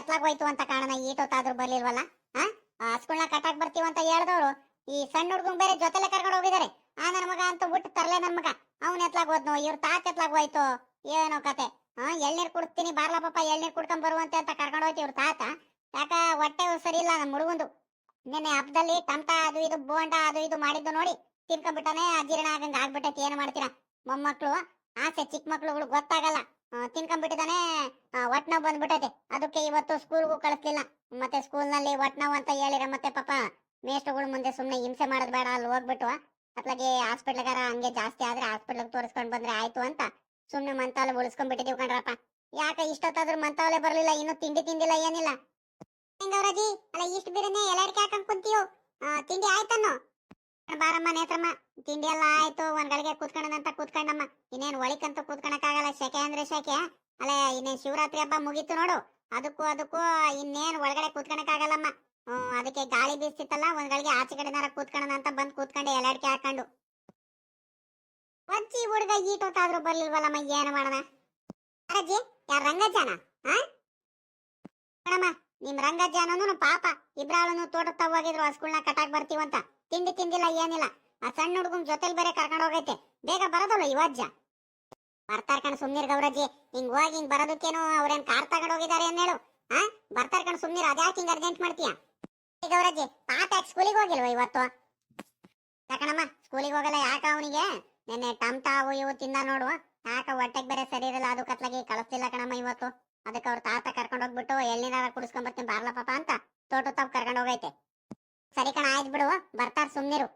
ಎತ್ಲಾಗ್ ಹೋಯ್ತು ಅಂತ ಕಾರಣ ಈಟೊತ್ತಾದ್ರೂ ಬರ್ಲಿಲ್ವಲ್ಲ? ಹಸ್ಕೊಳ್ಳ ಕಟ್ಟಾಕ್ ಬರ್ತೀವಿ ಅಂತ ಹೇಳ್ದವ್ರು ಈ ಸಣ್ಣ ಹುಡ್ಗನ್ ಬೇರೆ ಜೊತೆಲೆ ಕರ್ಕೊಂಡು ಹೋಗಿದ್ದಾರೆ. ಆ ನನ್ ಮಗ ಅಂತ ಬಿಟ್ಟು ತರ್ಲೆ ನನ್ ಮಗ. ಅವ್ನ ಎತ್ಲಾಗ್ ಹೋದ್ನು ಇವ್ರ ತಾತ ಎತ್ಲಾಗ್ ಹೋಯ್ತು ಏನೋ ಕತೆ. ಹಾ ಎಳ್ನೀರ್ ಕುಡ್ತೀನಿ ಬಾರ್ಲಾ ಪಾಪ, ಎಳ್ನೀರ್ ಕುಡ್ಕೊಂಡ್ ಬರುವಂತೆ ಅಂತ ಕರ್ಕೊಂಡು ಹೋಯ್ತು ಇವ್ರ ತಾತ. ಯಾಕ, ಹೊಟ್ಟೆ ಸರಿ ಇಲ್ಲ ನಮ್ ಹುಡುಗಂದು. ನಿನ್ನೆ ಹಬ್ಬದಲ್ಲಿ ಟಮಟ ಅದು ಇದು, ಬೋಂಡ ಅದು ಇದು ಮಾಡಿದ್ದು ನೋಡಿ ತಿನ್ಕೊಂಡ್ಬಿಟ್ಟಾನೆ ಅಜೀರ್ಣ ಆಗಂಗ ಆಗ್ಬಿಟ್ಟೈತಿ. ಏನ್ ಮಾಡ್ತೀರಾ? ಮೊಮ್ಮಕ್ಳು, ಆಸೆ ಚಿಕ್ಕ ಮಕ್ಳುಗಳು ಗೊತ್ತಾಗಲ್ಲ. ಆ, ತಿನ್ಕೊಂಡ್ಬಿಟ್ಟಿದಾನೆ ಒಟ್ ನೋವು ಬಂದ್ಬಿಟ್ಟೈತೆ. ಅದಕ್ಕೆ ಇವತ್ತು ಸ್ಕೂಲ್ಗೂ ಕಳಿಸ್ಲಿಲ್ಲ. ಮತ್ತೆ ಸ್ಕೂಲ್ನಲ್ಲಿ ನೋವು ಅಂತ ಹೇಳಿರ ಮತ್ತೆ ಪಾಪ ಮೇಷ್ಟ್ರುಗಳು ಮುಂದೆ ಸುಮ್ನೆ ಹಿಂಸೆ ಮಾಡೋದ್ ಬೇಡ ಅಲ್ಲಿ ಹೋಗ್ಬಿಟ್ಟು ಅತ್ಲಾಗೆ ಹಾಸ್ಪಿಟ್ಲ್ಗಾರ ಹಂಗೆ ಜಾಸ್ತಿ ಆದ್ರೆ ಹಾಸ್ಪಿಟ್ಲ್ ತೋರಿಸ್ಕೊಂಡ್ ಬಂದ್ರೆ ಆಯ್ತು ಅಂತ ಸುಮ್ನೆ ಮಂತಾಲು ಉಳಿಸ್ಕೊಂಡ್ಬಿಟ್ಟಿದೀವಿ ಕಣ್ರಪ್ಪ. ಯಾಕೆ ಇಷ್ಟೊತ್ತಾದ್ರೂ ಮಂತಾವಲೆ ಬರ್ಲಿಲ್ಲ ಇನ್ನು ತಿಂಡಿ ತಿಂದಿಲ್ಲ ಏನಿಲ್ಲ. ಅಲ್ಲ ಇಷ್ಟು ಬಿರನೆ ಎಲ್ಲರಿಗೆ ಹಾಕೊಂಡ್ ಕುಂತೀಯೋ? ತಿಂಡಿ ಆಯ್ತನ್ನು? ಬಾರಮ್ಮ ನೇತ್ರಮ್ಮ, ತಿಂಡಿ ಎಲ್ಲ ಆಯ್ತು ಒಂದ್ ಗಳಿಗೆ ಕೂತ್ಕೊಂಡಂತ ಕೂತ್ಕೊಂಡಮ್ಮ. ಇನ್ನೇನ್ ಒಳಿಕಂತೂ ಕೂತ್ಕೊಳಕ್ಕಾಗಲ್ಲ ಶೆಕೆ ಅಂದ್ರೆ ಶೆಕೆ. ಅಲ್ಲೇ ಇನ್ನೇನ್ ಶಿವರಾತ್ರಿ ಹಬ್ಬ ಮುಗೀತು ನೋಡು. ಅದಕ್ಕೂ ಅದಕ್ಕೂ ಇನ್ನೇನ್ ಒಳಗಡೆ ಕೂತ್ಕೊಳಕ್ಕಾಗಲ್ಲಮ್ಮ ಹ್ಮ್, ಅದಕ್ಕೆ ಗಾಳಿ ಬೀಸ್ತಿತ್ತಲ್ಲ ಒಂದ್ ಗಳಿಗೆ ಆಚೆ ಕಡೆನಾರ ಕೂತ್ಕೊಳ್ಳೋಣ ಅಂತ ಬಂದ್ ಕೂತ್ಕೊಂಡು, ಎಲ್ಲಾಡ್ಕೆ ಹಾಕೊಂಡು. ಅಜ್ಜಿ ಹುಡುಗ ಈಟೊತ್ತಾದ್ರೂ ಬರ್ಲಿಲ್ವಲ್ಲಮ್ಮ, ಏನು ಮಾಡೋಣ? ಅಜ್ಜಿ ಯಾರ ರಂಗಜ್ಜನ? ಹಾ ನಿಮ್ ರಂಗಜ್ಜನನು ಪಾಪ. ಇಬ್ರಾಳನು ತೋಟದ ಹೋಗಿದ್ರು ಹಸ್ಗಳ್ನ ಕಟಾಕ್ ಬರ್ತೀವಂತ. ತಿಂಡಿ ತಿಂದಿಲ್ಲ, ಏನಿಲ್ಲ. ಆ ಸಣ್ಣ ಹುಡುಗನ್ ಜೊತೆಲಿ ಬೇರೆ ಕರ್ಕೊಂಡು ಹೋಗೈತೆ. ಬೇಗ ಬರೋದಲ್ಲ ಇವಜ್ಜ? ಬರ್ತಾರ ಕಣ್ ಸುಮ್ನಿರ್ ಗೌರಜ್ಜಿ. ಹಿಂಗ್ ಹೋಗಿ ಹಿಂಗ್ ಬರೋದಕ್ಕೇನು ಅವ್ರೇನ್ ಕಾರ್ ತಗೊಂಡ್ ಹೋಗಿದ್ದಾರೆ ಅನ್ನೇಳು ಹಾ ಬರ್ತಾರ ಕಣ್ ಸುಮ್ನಿರ್ ಅದ್ಯಾಕೆ ಹಿಂಗ್ ಅರ್ಜೆಂಟ್ ಮಾಡ್ತೀಯ? ಗೌರಜ್ಜಿ, ಪಾಪ ಯಾಕೆ ಸ್ಕೂಲಿಗೆ ಹೋಗಿಲ್ವ ಇವತ್ತು? ಯಾಕಣಮ್ಮ ಸ್ಕೂಲಿಗೆ ಹೋಗಲ್ಲ ಯಾಕ ಅವನಿಗೆ? ನೆನ್ನೆ ಟಮ್ಟ ಅವು ಇವು ತಿಂದ ನೋಡು. ಯಾಕ ಹೊಟ್ಟೆಗೆ ಬೇರೆ ಸರಿ ಇರಲ್ಲ, ಅದು ಕತ್ಲಾಗಿ ಕಳಿಸ್ತಿಲ್ಲ ಕಣಮ್ಮ ಇವತ್ತು. ಅದಕ್ಕೆ ಅವ್ರ ತಾತ ಕರ್ಕೊಂಡು ಹೋಗ್ಬಿಟ್ಟು ಎಲ್ಲಿನಾರ ಕುಡಿಸ್ಕೊಂಡ್ ಬರ್ತೀನಿ ಬಾರ್ಲ ಪಾಪ ಅಂತ ತೋಟ ತಪ್ಪ ಕರ್ಕೊಂಡು ಹೋಗೈತೆ. ಸರಿ ಕಣ ಆಯ್ತು ಬಿಡು ಬರ್ತಾರ ಸುಮ್ನಿರು.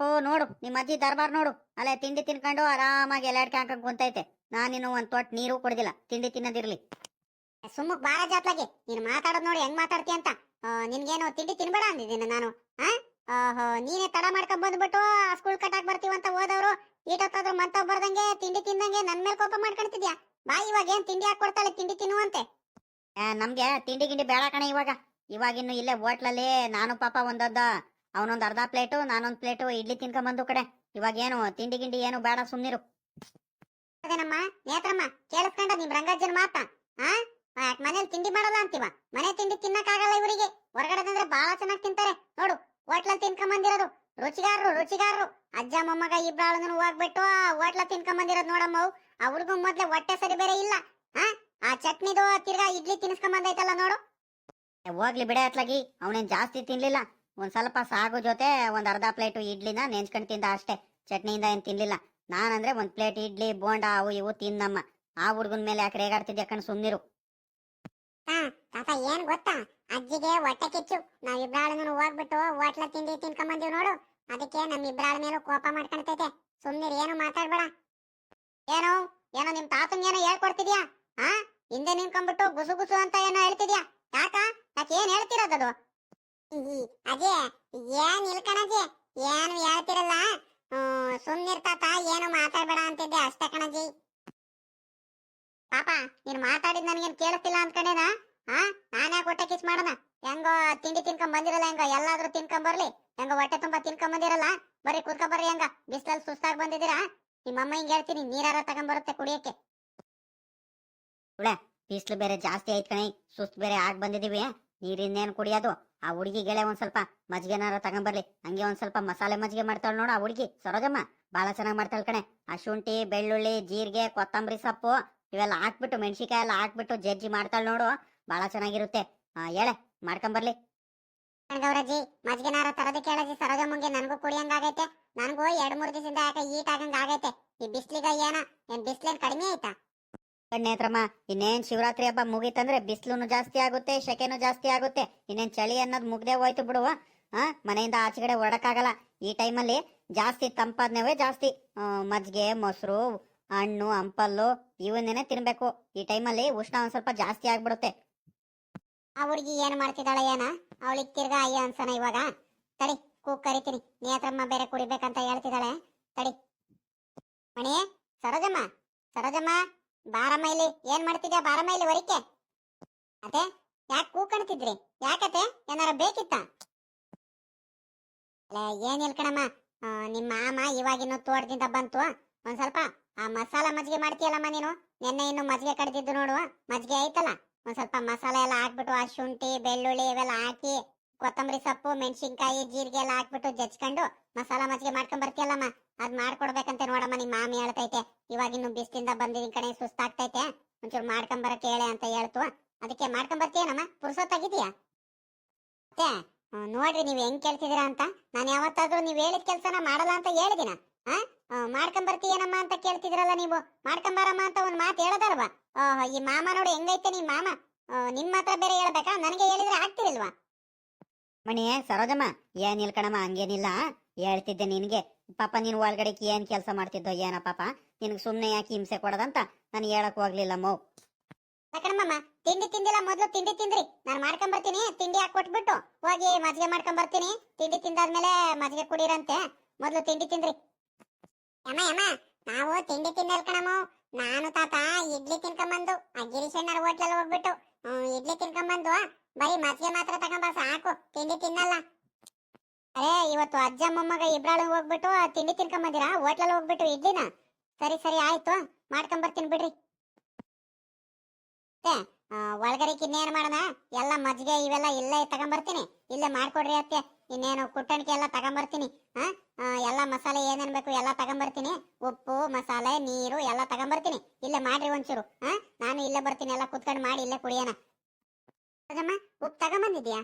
ಓ ನೋಡು ನಿಮ್ಮ ಅಜ್ಜಿ ದರ್ಬಾರ್ ನೋಡು. ಅಲ್ಲೇ ತಿಂಡಿ ತಿನ್ಕೊಂಡು ಆರಾಮಾಗಿ ಎಲ್ಲಾಡ್ಕೆ ಹಾಕೊಂಡ್ ಕುಂತೈತೆ. ನಾನಿನ್ನು ಒಂದ್ ತೊಟ್ ನೀರು ಕುಡ್ದಿಲ್ಲ ತಿಂಡಿ ತಿನ್ನೋದಿರ್ಲಿ. ಸುಮ್ಮಕ್ ಬಾರ ಜಾತ್ಲಾಗಿ ನೀನ್ ಮಾತಾಡೋದ್ ನೋಡಿ ಹೆಂಗ್ ಮಾತಾಡ್ತಿ ಅಂತ. ನಿನ್ಗೇನು ತಿಂಡಿ ತಿನ್ಬೇಡ ಅಂದಿದ್ದೀನಿ ನಾನು ಆಹೋ, ನೀನೇ ತಡ ಮಾಡ್ಕೊಂಡ್ ಬಂದ್ಬಿಟ್ಟು ಸ್ಕೂಲ್ ಕಟ್ಟಾಕ್ ಬರ್ತೀವಂತ ಹೋದವ್ರು ಈಟೊತ್ತಾದ್ರು ಮಂತ ಬರ್ದಂಗೆ ತಿಂಡಿ ತಿಂದಂಗೆ ನನ್ ಮೇಲೆ ಕೋಪ ಮಾಡ್ಕೊಂತಿದ್ಯಾ ಬಾ, ಇವಾಗ ಏನ್ ತಿಂಡಿ ಹಾಕೊಡ್ತಾಳೆ ತಿಂಡಿ ತಿನ್ನುವಂತೆ. ನಮ್ಗೆ ತಿಂಡಿ ಗಿಂಡಿ ಬೇಡ ಕಣ ಇವಾಗ. ಇವಾಗಿನ್ನು ಇಲ್ಲೇ ಹೋಟ್ಲಲ್ಲಿ ನಾನು ಪಾಪ ಒಂದೊಂದ, ಅವನೊಂದ್ ಅರ್ಧ ಪ್ಲೇಟು, ನಾನೊಂದ್ ಪ್ಲೇಟು ಇಡ್ಲಿ ತಿನ್ಕೊಂಬಂದು ಕಡೆ ಇವಾಗ ಏನು ತಿಂಡಿ ಗಿಂಡಿ ಏನು ಬೇಡ ಸುಮ್ನಿರು. ನೇತ್ರಮ್ಮ ಕೇಳಿಸ್ಕೊಂಡ ನಿಮ್ ರಂಗಜ್ಜನ್ ಮಾತ. ಆ? ಮನೇಲಿ ತಿಂಡಿ ಮಾಡಲ್ಲ ಅಂತೀವ? ಮನೆ ತಿಂಡಿ ತಿನ್ನಕ್ಕಾಗಲ್ಲ ಇವರಿಗೆ. ಹೊರಗಡೆ ಅಂದ್ರೆ ಬಹಳ ಚೆನ್ನಾಗಿ ತಿಂತಾರೆ. ನೋಡು ಹೋಟ್ಲಲ್ಲಿ ತಿನ್ಕೊಂಬಂದಿರೋದು. ರುಚಿಗಾರರು ರುಚಿಗಾರರು. ಅಜ್ಜ, ಮೊಮ್ಮಗ ಇಬ್ಬರಾಳನ್ನು ಹೋಗ್ಬಿಟ್ಟು ಹೋಟ್ಲ ತಿನ್ಕೊಂಬಂದಿರೋದು ನೋಡಮ್ಮ ಅವ್ರಿಗೂ ಮೊದ್ಲೇ ಹೊಟ್ಟೆ ಸರಿ ಬೇರೆ ಇಲ್ಲ, ಆ? ಆ ಚಟ್ನಿದು ತಿರ್ಗಾ ಇಡ್ಲಿ ತಿನ್ಸ್ಕೊಂಬಂದೈತಲ್ಲ ನೋಡು. ಹೋಗ್ಲಿ ಬಿಡ ಅತ್ಲಾಗಿ, ಅವನೇನ್ ಜಾಸ್ತಿ ತಿನ್ಲಿಲ್ಲ. ಒಂದ್ ಸ್ವಲ್ಪ ಸಾಗು ಜೊತೆ ಒಂದ್ ಅರ್ಧ ಪ್ಲೇಟ್ ಇಡ್ಲಿನ ನೆಂಚ್ಕೊಂಡ್ ತಿಂದ ಅಷ್ಟೇ. ಚಟ್ನಿಯಿಂದ ಏನ್ ತಿನ್ಲಿಲ್ಲ. ನಾನಂದ್ರೆ ಒಂದ್ ಪ್ಲೇಟ್ ಇಡ್ಲಿ, ಬೋಂಡ, ಅವು ಇವು ತಿನ್ನಮ್ಮ. ಆ ಹುಡ್ಗನ್ ಮೇಲೆ ಯಾಕೆ ರೇಗಾಡ್ತಿದ್ದೆ ಕಣ್ ಸುಮ್ನಿರು. ಏನ್ ಗೊತ್ತಾ? ಅಜ್ಜಿಗೆ ಹೊಟ್ಟೆ ಕಿಚ್ಚು. ನಾವ್ ಇಬ್ರಾಳನ್ನು ಹೋಗ್ಬಿಟ್ಟು ಹೋಟ್ಲ ತಿಂಡಿ ತಿನ್ಕೊಂಬಂದಿವ್ ನೋಡು. ಅದಕ್ಕೆ ನಮ್ಮ ಇಬ್ರಾಳ ಮೇಲೂ ಕೋಪ ಮಾಡ್ಕೊಂತೈತೆ ಸುಮ್ಮನೆ ಏನು ಮಾತಾಡ್ಬೇಡ. ಏನು, ಏನೋ ನಿಮ್ ತಾತನ್ ಏನೋ ಹೇಳ್ಕೊಡ್ತಿದ್ಯಾ? ಹಾ ಹಿಂದೆ ನಿಂತ್ಕೊಂಡ್ಬಿಟ್ಟು ಗುಸು ಗುಸು ಅಂತ ಏನೋ ಹೇಳ್ತಿದ್ಯಾ? ಯಾಕ? ಯಾಕೆ ಏನ್ ಹೇಳ್ತಿರೋದದು ಅಜೇ, ಏನ್ ಇಲ್ಕಣಜಿ ಏನು ಹೇಳ್ತಿರಲ್ಲ? ಹ್ಮ್ ಸುಮ್ನಿರ್ ತಾತ, ಏನು ಮಾತಾಡ್ಬೇಡ ಅಂತಿದ್ದೆ ಅಷ್ಟೇ ಕಣಜಿ. ಪಾಪ, ನೀನ್ ಮಾತಾಡಿದ್ ನನಗೇನ್ ಕೇಳಿಸ್ತಿಲ್ಲ ಅನ್ಕೊಂಡೇನಾ ಹಾ ನಾನೇ ಹೊಟ್ಟೆ ಕಿಸ್ ಮಾಡೋಣ ಹೆಂಗೋ ತಿಂಡಿ ತಿನ್ಕೊಂಡ್ ಬಂದಿರಲ್ಲ ಹೆಂಗೋ? ಎಲ್ಲಾದ್ರೂ ತಿನ್ಕೊಂಡ್ ಬರ್ಲಿ. ಹೆಂಗೋ ಹೊಟ್ಟೆ ತುಂಬಾ ತಿನ್ಕೊಂಬಂದಿರಲ್ಲ? ಬಂದಿರಲ್ಲ ಬರ್ರಿ ಕೂತ್ಕೊಂಡ್ ಬರ್ರಿ ಹೆಂಗ? ಬಿಸ್ಲಲ್ಲಿ ಸುಸ್ತಾಗಿ ಬಂದಿದ್ದೀರಾ? ನಿಮ್ಮಮ್ಮ ಹಿಂಗ್ ಹೇಳ್ತೀನಿ, ನೀರಾರ ತಗೊಂಡ್ಬರುತ್ತೆ ಕುಡಿಯಕ್ಕೆ. ಬಿಸ್ಲು ಬೇರೆ ಜಾಸ್ತಿ ಐತ್ ಕಣಿ. ಸುಸ್ತ್ ಬೇರೆ ಆಗ್ ಬಂದಿದೀವಿ. ನೀರಿನ್ನೇನ್ ಕುಡಿಯೋದು? ಆ ಹುಡುಗಿ ಗೆಳೆ ಒಂದ್ ಸ್ವಲ್ಪ ಮಜ್ಗೆನಾರ ತಗೊಂಬರ್ಲಿ. ಹಂಗೆ ಒಂದ್ ಸ್ವಲ್ಪ ಮಸಾಲೆ ಮಜ್ಜಿಗೆ ಮಾಡ್ತಾಳ ನೋಡು ಆ ಹುಡುಗಿ, ಸರೋಜಮ್ಮ. ಬಹಳ ಚೆನ್ನಾಗಿ ಮಾಡ್ತಾಳ ಕಣೆ. ಆ ಶುಂಠಿ, ಬೆಳ್ಳುಳ್ಳಿ, ಜೀರಿಗೆ, ಕೊತ್ತಂಬರಿ ಸೊಪ್ಪು ಇವೆಲ್ಲ ಹಾಕ್ಬಿಟ್ಟು ಮೆಣಸಿಕಾಯಿ ಎಲ್ಲ ಹಾಕ್ಬಿಟ್ಟು ಜಜ್ಜಿ ಮಾಡ್ತಾಳ ನೋಡು. ಬಹಳ ಚೆನ್ನಾಗಿರುತ್ತೆ. ಹೇಳೆ, ಮಾಡ್ಕೊಂಬರ್ಲಿ. ಗೌರಜ್ಜಿ ಮಜ್ಗೆನಾರ ತರದಿ ಕೇಳಜಿ ಸರೋಜಮ್ಮಂಗೆ ನನಗೂ ಕುಡಿಯಂಗಾಗೈತೆ ನನಗೂ ಎರಡ್ ಮೂರು ದಿವಸದಿಂದ ಯಾಕೆ ಈಟ್ ಆಗಂಗ ಆಗೈತೆ. ಈ ಬಿಸ್ಲಿಗ ಏನ? ಏನ್ ಬಿಸ್ಲೇನ್ ಕಡಿಮೆ ಆಯ್ತಾ? ಕಣ್ಣೇತ್ರಮ್ಮ ಇನ್ನೇನ್ ಶಿವರಾತ್ರಿ ಹಬ್ಬ ಮುಗೀತಂದ್ರೆ ಬಿಸಿಲುನು ಜಾಸ್ತಿ ಆಗುತ್ತೆ ಶೆಕೆನು ಜಾಸ್ತಿ ಆಗುತ್ತೆ. ಇನ್ನೇನ್ ಚಳಿ ಅನ್ನೋದು ಮುಗ್ದೇ ಹೋಯ್ತು ಬಿಡುವ ಆ ಮನೆಯಿಂದ ಆಚೆಗಡೆ ಹೊರಡಕ್ಕಾಗಲ್ಲ ಈ ಟೈಮಲ್ಲಿ ಜಾಸ್ತಿ ತಂಪಾದ್ನವೇ ಜಾಸ್ತಿ ಆ, ಮಜ್ಜಿಗೆ ಮೊಸರು ಹಣ್ಣು ಹಂಪಲ್ಲು ಇವನ್ನೇನೆ ತಿನ್ಬೇಕು. ಈ ಟೈಮಲ್ಲಿ ಉಷ್ಣ ಒಂದ್ ಸ್ವಲ್ಪ ಜಾಸ್ತಿ ಆಗ್ಬಿಡುತ್ತೆ. ಆ ಹುಡುಗಿ ಏನು ಮಾಡ್ತಿದ್ದಾಳೆ ಏನ? ಅವಳಿಗೆ ತಿರ್ಗಾ ಅಯ್ಯ ಅನ್ಸನ ಇವಾಗ? ತಡಿ ಕೂಗ್ ಕರಿತೀನಿ. ನೇತ್ರಮ್ಮ ಬೇರೆ ಕುಡಿಬೇಕಂತ ಹೇಳ್ತಿದ್ದಾಳೆ. ತಡಿ. ಮಣಿ ಸರೋಜಮ್ಮ ಸರೋಜಮ್ಮ ಬಾರಮ್ಮ ಇಲ್ಲಿ. ಏನ್ ಮಾಡ್ತಿದ್ಯಾ ಬಾರಮ್ಮ ಇಲ್ಲಿ ಹೊರಿಕೆ ಅದೇ ಯಾಕೆ ಕೂಕಣ್ತಿದ್ರಿ ಯಾಕತೆ ಏನಾರ ಬೇಕಿತ್ತ? ಲೇ ಹೇಳ್ಕಣಮ್ಮ ಕಣಮ್ಮ? ಆ, ನಿಮ್ಮ ಮಾಮ ಇವಾಗಿನ್ನು ತೋಟದಿಂದ ಬಂತು. ಒಂದ್ ಸ್ವಲ್ಪ ಆ ಮಸಾಲ ಮಜ್ಜಿಗೆ ಮಾಡ್ತೀಯಲ್ಲಮ್ಮ ನೀನು? ನಿನ್ನೆ ಇನ್ನು ಮಜ್ಜಿಗೆ ಕಡ್ದಿದ್ದು ನೋಡು. ಮಜ್ಜಿಗೆ ಐತಲ್ಲ ಒಂದ್ ಸ್ವಲ್ಪ ಮಸಾಲೆ ಎಲ್ಲ ಹಾಕ್ಬಿಟ್ಟು ಆ ಶುಂಠಿ, ಬೆಳ್ಳುಳ್ಳಿ ಇವೆಲ್ಲ ಹಾಕಿ ಕೊತ್ತಂಬರಿ ಸೊಪ್ಪು, ಮೆಣಸಿನ್ಕಾಯಿ, ಜೀರಿಗೆ ಎಲ್ಲ ಹಾಕ್ಬಿಟ್ಟು ಜಜ್ಕೊಂಡು ಮಸಾಲ ಮಜ್ಜಿಗೆ ಮಾಡ್ಕೊಂಡ್ ಬರ್ತೀಯಲ್ಲಮ್ಮ. ಅದ್ ಮಾಡ್ಕೊಡ್ಬೇಕಂತ ನೋಡಮ್ಮ ನಿಮ್ಮ ಮಾಮಿ ಹೇಳ್ತೈತೆ. ಇವಾಗ ಇನ್ನು ಬಿಸ್ಲಿಂದ ಬಂದಿದ್ದೀನಿ ಕಡೆ ಸುಸ್ತಾಗ್ತೈತೆ. ಒಂಚೂರು ಮಾಡ್ಕೊಂಡ್ ಬರಕ್ ಹೇಳೆ ಅಂತ ಹೇಳ್ತು. ಅದಕ್ಕೆ ಮಾಡ್ಕೊಂಡ್ ಬರ್ತೀಯನಮ್ಮ? ಪುರ್ಸೊತ್ತಾಗಿದೀಯಾ ನೋಡ್ರಿ ನೀವ್ ಹೆಂಗ್ ಕೇಳ್ತಿದೀರಾ ಅಂತ. ನಾನು ಯಾವತ್ತಾದ್ರೂ ನೀವ್ ಹೇಳಿದ ಕೆಲ್ಸನ ಮಾಡಲ್ಲ ಅಂತ ಹೇಳಿದಿನ? ಆ? ಹ್ಮ್, ಮಾಡ್ಕೊಂಡ್ ಬರ್ತೀಯನಮ್ಮ ಅಂತ ಕೇಳ್ತಿದ್ರಲ್ಲ ನೀವು? ಮಾಡ್ಕೊಂಬಾರಮ್ಮ ಬರಮ್ಮ ಅಂತ ಒಂದ್ ಮಾತು ಹೇಳದಲ್ವಾ? ಓಹೋ ಈ ಮಾಮ ನೋಡಿ ಹೆಂಗೈತೆ ನೀ ಮಾಮ? ನಿಮ್ಮ ನಿಮ್ ಮಾತ್ರ ಬೇರೆ ಹೇಳ್ಬೇಕಾ? ನನಗೆ ಹೇಳಿದ್ರೆ ಆಗ್ತಿರಲ್ವಾ? ಮಣಿ ಸರೋಜಮ್ಮ ಏನ್ ಇಲ್ಕಣಮ್ಮ ಹಂಗೇನಿಲ್ಲ. ಹೇಳ್ತಿದ್ದೆ ನಿನಗೆ. ಪಾಪ ನೀನ್ ಒಳಗಡೆ ಏನ್ ಕೆಲಸ ಮಾಡ್ತಿದ್ದೋ ಏನ ಪಾಪ. ನಿನ್ಗೆ ಸುಮ್ನೆ ಯಾಕೆ ಹಿಂಸೆ ಕೊಡೋದಂತ ನಾನು ಹೇಳಕ್ ಹೋಗ್ಲಿಲ್ಲ ಮೋ. ಯಾಕಣಮ್ಮ ತಿಂಡಿ ತಿಂದಿಲ್ಲ ಮೊದ್ಲು ತಿಂಡಿ ತಿಂದ್ರಿ. ನಾನು ಮಾಡ್ಕೊಂಬರ್ತೀನಿ ತಿಂಡಿ ಹಾಕಿ ಕೊಟ್ಬಿಟ್ಟು? ಹೋಗಿ ಮಜ್ಜಿಗೆ ಮಾಡ್ಕೊಂಬರ್ತೀನಿ. ತಿಂಡಿ ತಿಂದಾದ್ಮೇಲೆ ಮಜ್ಜಿಗೆ ಕುಡೀರಂತೆ. ಮೊದ್ಲು ತಿಂಡಿ ತಿಂದ್ರಿ. ಯಮ್ಮ ಯಮ್ಮ, ನಾವು ತಿಂಡಿ ತಿನ್ನಲ್ ಕಣಮ್ಮ. ನಾನು ತಾತ ಇಡ್ಲಿ ತಿನ್ಕೊಂಬಂದು, ಆ ಗಿರೀಶಣ್ಣರ ಹೋಟ್ಲಲ್ಲಿ ಹೋಗ್ಬಿಟ್ಟು ಇಡ್ಲಿ ತಿನ್ಕೊಂಬಂದು, ಬರೀ ಮಜ್ಜಿಗೆ ಮಾತ್ರ ತಗೊಂಬ, ಸಾಕು, ತಿಂಡಿ ತಿನ್ನಲ್ಲ. ಅರೇ, ಇವತ್ತು ಅಜ್ಜ, ಮೊಮ್ಮಗ ಇಬ್ರಾಳು ಹೋಗ್ಬಿಟ್ಟು, ತಿಂಡಿ ತಿನ್ಕೊಂಬಂದಿರಾ? ಹೋಟ್ಲಲ್ಲಿ ಹೋಗ್ಬಿಟ್ಟು ಇಡ್ಲಿನ? ಸರಿ ಸರಿ, ಆಯ್ತು, ಮಾಡ್ಕೊಂಬರ್ತೀನಿ ಬಿಡ್ರಿ. ಒಳಗರಿಕ್ ಇನ್ನೇನು ಮಾಡೋಣ? ಎಲ್ಲ ಮಜ್ಜಿಗೆ ಇವೆಲ್ಲ ಇಲ್ಲೇ ತಗೊಂಬರ್ತೀನಿ. ಇಲ್ಲೇ ಮಾಡ್ಕೊಡ್ರಿ ಅತ್ತೆ. ಇನ್ನೇನು ಕುಟ್ಟಣಿಕೆ ಎಲ್ಲ ತಗೊಂಬರ್ತೀನಿ ಎಲ್ಲ ಮಸಾಲೆ ಏನೇನು ಬೇಕು ಎಲ್ಲ ತಗೊಂಬರ್ತೀನಿ. ಉಪ್ಪು, ಮಸಾಲೆ, ನೀರು ಎಲ್ಲ ತಗೊಂಬರ್ತೀನಿ. ಇಲ್ಲೇ ಮಾಡ್ರಿ ಒಂಚೂರು ನಾನು ಇಲ್ಲೇ ಬರ್ತೀನಿ, ಎಲ್ಲ ಕುತ್ಕೊಂಡು ಮಾಡಿ ಇಲ್ಲೇ ಕುಡಿಯೋಣ. ಉಪ್ಪು ತಗೊಂಬಂದಿದ್ಯಾ?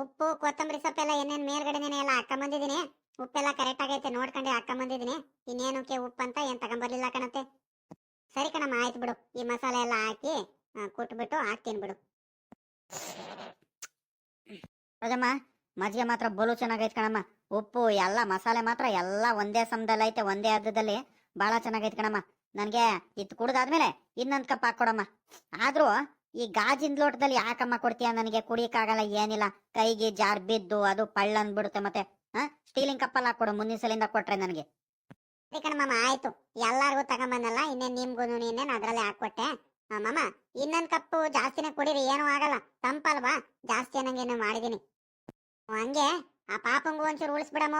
ಉಪ್ಪು, ಕೊತ್ತಂಬರಿ ಸೊಪ್ಪೆಲ್ಲ ಏನೇನು ಮೇಲ್ಗಡೆನೇ ಎಲ್ಲ ಹಾಕೊಂಬಂದಿದ್ದೀನಿ. ಉಪ್ಪೆಲ್ಲ ಕರೆಕ್ಟ್ ಆಗೈತೆ, ನೋಡ್ಕೊಂಡು ಹಾಕೊಂಬಂದಿದ್ದೀನಿ. ಇನ್ನೇನಕ್ಕೆ ಉಪ್ಪು ಅಂತ ಏನು ತಗೊಂಬರ್ಲಿಲ್ಲ ಕಣತ್ತೆ. ಸರಿ ಕಣಮ್ಮ, ಆಯ್ತು ಬಿಡು. ಈ ಮಸಾಲೆ ಎಲ್ಲ ಹಾಕಿ ಕುಟ್ಬಿಟ್ಟು ಹಾಕ್ತೀನಿ ಬಿಡು. ರಾಜಮ್ಮ ಮಜ್ಜಿಗೆ ಮಾತ್ರ ಬಲು ಚೆನ್ನಾಗೈತೆ ಕಣಮ್ಮ. ಉಪ್ಪು, ಎಲ್ಲ ಮಸಾಲೆ ಮಾತ್ರ ಎಲ್ಲ ಒಂದೇ ಸಮದಲ್ಲಿ ಐತೆ, ಒಂದೇ ಅರ್ಧದಲ್ಲಿ ಭಾಳ ಚೆನ್ನಾಗೈತೆ ಕಣಮ್ಮ. ನನಗೆ ಇದು ಕುಡ್ದಾದ್ಮೇಲೆ ಇನ್ನೊಂದು ಕಪ್ ಹಾಕೊಡಮ್ಮ ಆದರೂ ಈ ಗಾಜಿನ ಲೋಟದಲ್ಲಿ ಯಾಕಮ್ಮ ಕೊಡ್ತೀಯ ನನಗೆ? ಕುಡಿಯಕ್ಕಾಗಲ್ಲ, ಏನಿಲ್ಲ. ಕೈಗೆ ಜಾರ್ ಬಿದ್ದು ಅದು ಪಳ್ಳ ಅಂದ್ಬಿಡುತ್ತೆ ಮತ್ತೆ, ಹಾ? ಸ್ಟೀಲಿಂಗ್ ಕಪ್ಪಲ್ಲಿ ಹಾಕೊಡು ಮುಂದಿನ ಸಲಿಂದ ಕೊಟ್ರೆ ನನಗೆ. ಕಣಮ್ಮ ಆಯ್ತು. ಎಲ್ಲಾರ್ಗು ತಗೊಂಬಂದಲ್ಲ, ಇನ್ನೇನ್ ನಿಮ್ಗೂ ಇನ್ನೇನ್ ಅದ್ರಲ್ಲಿ ಹಾಕೊಟ್ಟೆ ಮಾಮ, ಇನ್ನೊಂದ್ ಕಪ್ಪು ಜಾಸ್ತಿನೇ ಕುಡೀರಿ, ಏನೂ ಆಗಲ್ಲ. ತಂಪಲ್ವಾ? ಜಾಸ್ತಿ ಅನ್ನಂಗೇನು ಮಾಡಿದೀನಿ. ಹಂಗೆ ಆ ಪಾಪಂಗೂ ಒಂಚೂರು ಉಳಿಸ್ಬಿಡಮ್ಮ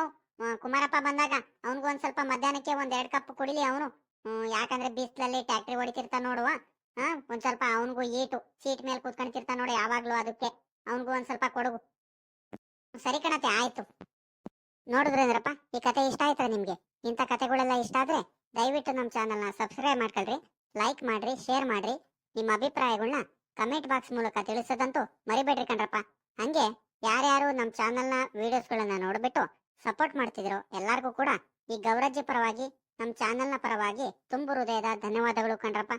ಕುಮಾರಪ್ಪ ಬಂದಾಗ ಅವನಿಗೂ ಒಂದ್ ಸ್ವಲ್ಪ ಮಧ್ಯಾಹ್ನಕ್ಕೆ ಒಂದು ಎರಡು ಕಪ್ ಕುಡಿಲಿ ಅವನು. ಯಾಕಂದ್ರೆ ಬಿಸಿಲಲ್ಲಿ ಟ್ಯಾಕ್ಟ್ರಿ ಹೊಡಿತಿರ್ತಾನ ನೋಡುವ. ಹಾ, ಒಂದು ಸ್ವಲ್ಪ ಅವನಿಗೂ ಈಟು, ಸೀಟ್ ಮೇಲೆ ಕೂತ್ಕೊಂಡಿರ್ತಾನ ನೋಡಿ ಯಾವಾಗಲೂ ಅದಕ್ಕೆ. ಅವನಿಗೂ ಒಂದ್ ಸ್ವಲ್ಪ ಕೊಡುಗು. ಸರಿ ಕಣತೆ, ಆಯ್ತು. ನೋಡಿದ್ರೇಂದ್ರಪ್ಪ ಈ ಕತೆ ಇಷ್ಟ ಆಯ್ತಾ ನಿಮಗೆ? ಇಂಥ ಕತೆಗಳೆಲ್ಲ ಇಷ್ಟ ಆದ್ರೆ ದಯವಿಟ್ಟು ನಮ್ಮ ಚಾನಲ್ನ ಸಬ್ಸ್ಕ್ರೈಬ್ ಮಾಡ್ಕೊಳ್ರಿ, ಲೈಕ್ ಮಾಡ್ರಿ, ಶೇರ್ ಮಾಡ್ರಿ. ನಿಮ್ಮ ಅಭಿಪ್ರಾಯಗಳನ್ನ ಕಮೆಂಟ್ ಬಾಕ್ಸ್ ಮೂಲಕ ತಿಳಿಸೋದಂತೂ ಮರಿಬೇಡ್ರಿ ಕಣ್ರಪ್ಪ. ಹಂಗೆ ಯಾರ್ಯಾರು ನಮ್ಮ ಚಾನೆಲ್ನ ವಿಡಿಯೋಸ್ಗಳನ್ನ ನೋಡ್ಬಿಟ್ಟು ಸಪೋರ್ಟ್ ಮಾಡ್ತಿದ್ರು ಎಲ್ಲರಿಗೂ ಕೂಡ ಈ ಗೌರಜ್ಜಿ ಪರವಾಗಿ ನಮ್ಮ ಚಾನೆಲ್ನ ಪರವಾಗಿ ತುಂಬು ಹೃದಯದ ಧನ್ಯವಾದಗಳು ಕಣ್ರಪ್ಪ.